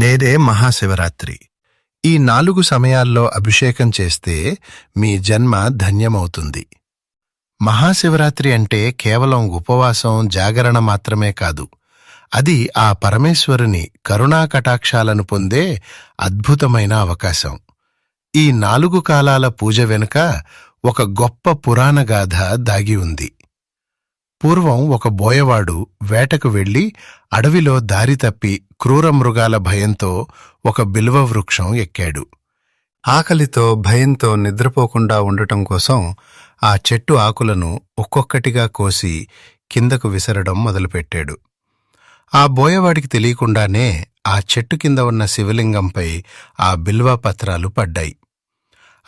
నేడే మహాశివరాత్రి. ఈ నాలుగు సమయాల్లో అభిషేకం చేస్తే మీ జన్మ ధన్యమవుతుంది. మహాశివరాత్రి అంటే కేవలం ఉపవాసం జాగరణ మాత్రమే కాదు. అది ఆ పరమేశ్వరుని కరుణా కటాక్షాలను పొందే అద్భుతమైన అవకాశం. ఈ నాలుగు కాలాల పూజ వెనుక ఒక గొప్ప పురాణగాథ దాగి ఉంది. పూర్వం ఒక బోయవాడు వేటకు వెళ్ళి అడవిలో దారి తప్పి క్రూర మృగాల భయంతో ఒక బిల్వ వృక్షం ఎక్కాడు. ఆకలితో భయంతో నిద్రపోకుండా ఉండటం కోసం ఆ చెట్టు ఆకులను ఒక్కొక్కటిగా కోసి కిందకు విసరడం మొదలుపెట్టాడు. ఆ బోయవాడికి తెలియకుండానే ఆ చెట్టు కింద ఉన్న శివలింగంపై ఆ బిల్వ పత్రాలు పడ్డాయి.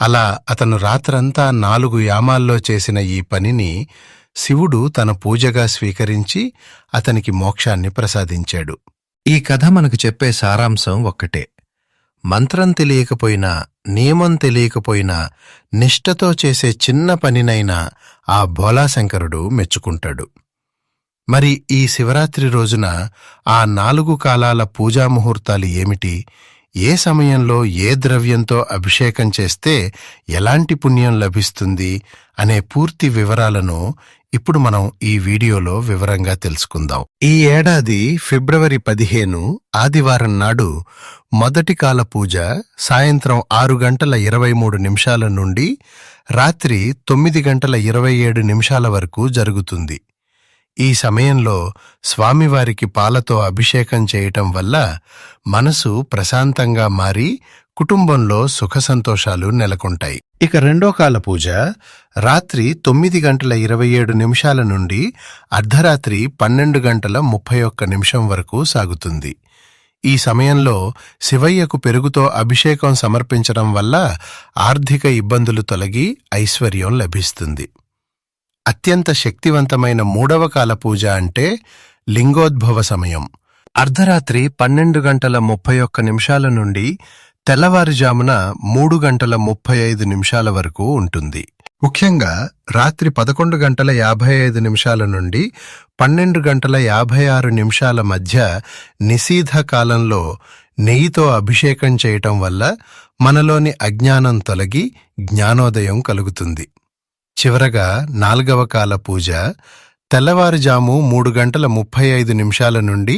అలా అతను రాత్రంతా నాలుగు యామాల్లో చేసిన ఈ పనిని శివుడు తన పూజగా స్వీకరించి అతనికి మోక్షాన్ని ప్రసాదించాడు. ఈ కథ మనకు చెప్పే సారాంశం ఒక్కటే. మంత్రం తెలియకపోయినా నియమం తెలియకపోయినా నిష్ఠతో చేసే చిన్న పనినైనా ఆ భోలాశంకరుడు మెచ్చుకుంటాడు. మరి ఈ శివరాత్రి రోజున ఆ నాలుగు కాలాల పూజా ముహూర్తాలు ఏమిటి? ఏ సమయంలో ఏ ద్రవ్యంతో అభిషేకం చేస్తే ఎలాంటి పుణ్యం లభిస్తుంది? అనే పూర్తి వివరాలను ఇప్పుడు మనం ఈ వీడియోలో వివరంగా తెలుసుకుందాం. ఈ ఏడాది ఫిబ్రవరి పదిహేను ఆదివారం నాడు మొదటి కాల పూజ సాయంత్రం ఆరు గంటల ఇరవై మూడు నిమిషాల నుండి రాత్రి తొమ్మిది గంటల ఇరవై ఏడు నిమిషాల వరకు జరుగుతుంది. ఈ సమయంలో స్వామివారికి పాలతో అభిషేకం చేయటం వల్ల మనసు ప్రశాంతంగా మారి కుటుంబంలో సుఖ సంతోషాలు నెలకొంటాయి. ఇక రెండో కాల పూజ రాత్రి తొమ్మిది గంటల ఇరవై ఏడు నిమిషాల నుండి అర్ధరాత్రి పన్నెండు గంటల ముప్పై ఒక్క నిమిషం వరకు సాగుతుంది. ఈ సమయంలో శివయ్యకు పెరుగుతో అభిషేకం సమర్పించడం వల్ల ఆర్థిక ఇబ్బందులు తొలగి ఐశ్వర్యం లభిస్తుంది. అత్యంత శక్తివంతమైన మూడవ కాల పూజ అంటే లింగోద్భవ సమయం. అర్ధరాత్రి పన్నెండు గంటల ముప్పై ఒక్క నిమిషాల నుండి తెల్లవారుజామున మూడు గంటల ముప్పై ఐదు నిమిషాల వరకు ఉంటుంది. ముఖ్యంగా రాత్రి పదకొండు గంటల యాభై ఐదు నిమిషాల నుండి పన్నెండు గంటల యాభై ఆరు నిమిషాల మధ్య నిశీధ కాలంలో నెయ్యితో అభిషేకం చేయటం వల్ల మనలోని అజ్ఞానం తొలగి జ్ఞానోదయం కలుగుతుంది. చివరగా నాల్గవ కాల పూజ తెల్లవారుజాము మూడు గంటల ముప్పై ఐదు నిమిషాల నుండి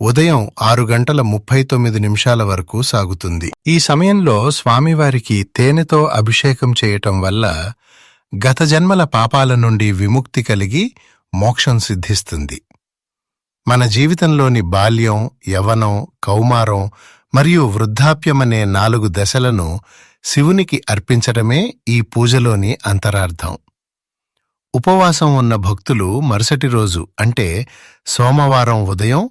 ఉదయం ఆరు గంటల ముప్పై తొమ్మిది నిమిషాల వరకు సాగుతుంది. ఈ సమయంలో స్వామివారికి తేనెతో అభిషేకం చేయటం వల్ల గత జన్మల పాపాల నుండి విముక్తి కలిగి మోక్షం సిద్ధిస్తుంది. మన జీవితంలోని బాల్యం యవనం కౌమారం మరియు వృద్ధాప్యమనే నాలుగు దశలను శివునికి అర్పించడమే ఈ పూజలోని అంతరార్థం. ఉపవాసం ఉన్న భక్తులు మరుసటి రోజు అంటే సోమవారం ఉదయం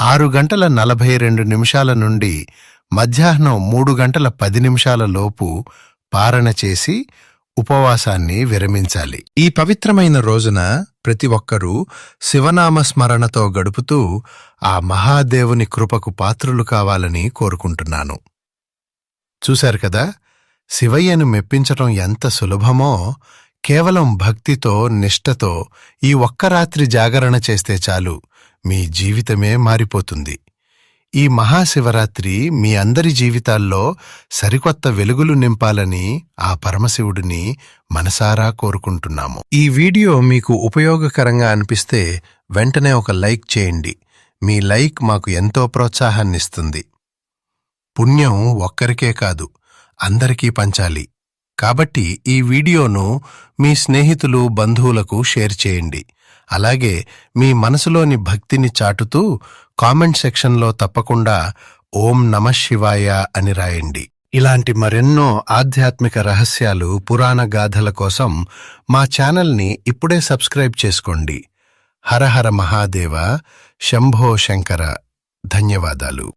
ఆరు గంటల నలభై రెండు నిమిషాల నుండి మధ్యాహ్నం మూడు గంటల పది నిమిషాల లోపు పారణ చేసి ఉపవాసాన్ని విరమించాలి. ఈ పవిత్రమైన రోజున ప్రతి ఒక్కరూ శివనామ స్మరణతో గడుపుతూ ఆ మహాదేవుని కృపకు పాత్రులు కావాలని కోరుకుంటున్నాను. చూశారు కదా శివయ్యను మెప్పించటం ఎంత సులభమో కేవలం భక్తితో నిష్ఠతో ఈ ఒక్క రాత్రి జాగరణ చేస్తే చాలు. మీ జీవితమే మారిపోతుంది. ఈ మహాశివరాత్రి మీ అందరి జీవితాల్లో సరికొత్త వెలుగులు నింపాలని ఆ పరమశివుడిని మనసారా కోరుకుంటున్నాము. ఈ వీడియో మీకు ఉపయోగకరంగా అనిపిస్తే వెంటనే ఒక లైక్ చేయండి. మీ లైక్ మాకు ఎంతో ప్రోత్సాహాన్నిస్తుంది. పుణ్యం ఒక్కరికే కాదు అందరికీ పంచాలి. కాబట్టి ఈ వీడియోను మీ స్నేహితులు బంధువులకు షేర్ చేయండి. అలాగే మీ మనసులోని భక్తిని చాటుతూ కామెంట్ సెక్షన్లో తప్పకుండా ఓం నమ శివాయ అని రాయండి. ఇలాంటి మరెన్నో ఆధ్యాత్మిక రహస్యాలు పురాణ గాథల కోసం మా ఛానల్ని ఇప్పుడే సబ్స్క్రైబ్ చేసుకోండి. హరహర మహాదేవ శంభో శంకర. ధన్యవాదాలు.